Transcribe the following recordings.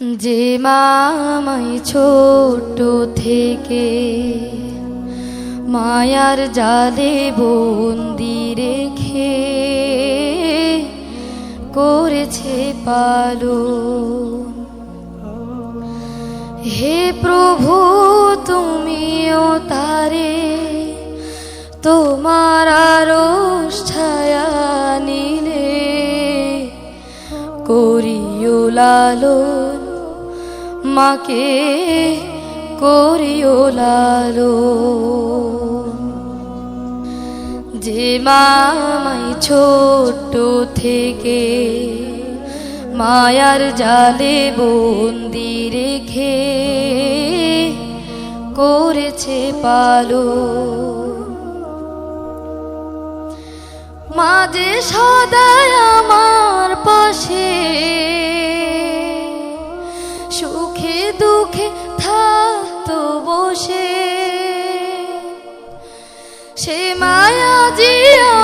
যে মামাই ছোট থেকে মায়ার জালে বন্দি রেখে করেছে পালো হে প্রভু, তুমিও তারে তোমার আরশ ছায়া নিলে, করিও লালন মাকে করিও লালন যে মামাই ছোট থেকে মায়ার জালে বন্দি রেখে করেছে পালো। মাঝে সদায় আমার সুখে দুঃখে থাকতো বসে। সে মায়া যে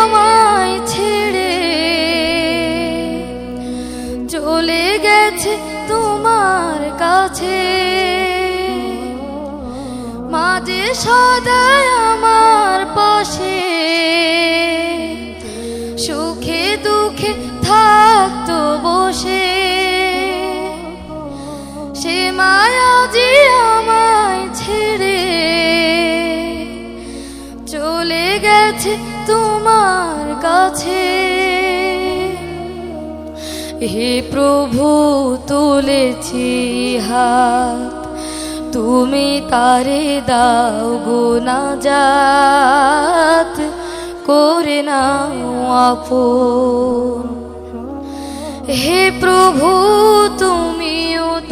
আমায় ছেড়ে চলে গেছে তোমার কাছে। মাঝে সদায় সে মায়া যে আমায় ছেড়ে চলে গেছে তোমার কাছে। হে প্রভু, তুলেছি হাত, তুমি তারে দাও গো না যাত করে নাও আপন। হে প্রভু তুমি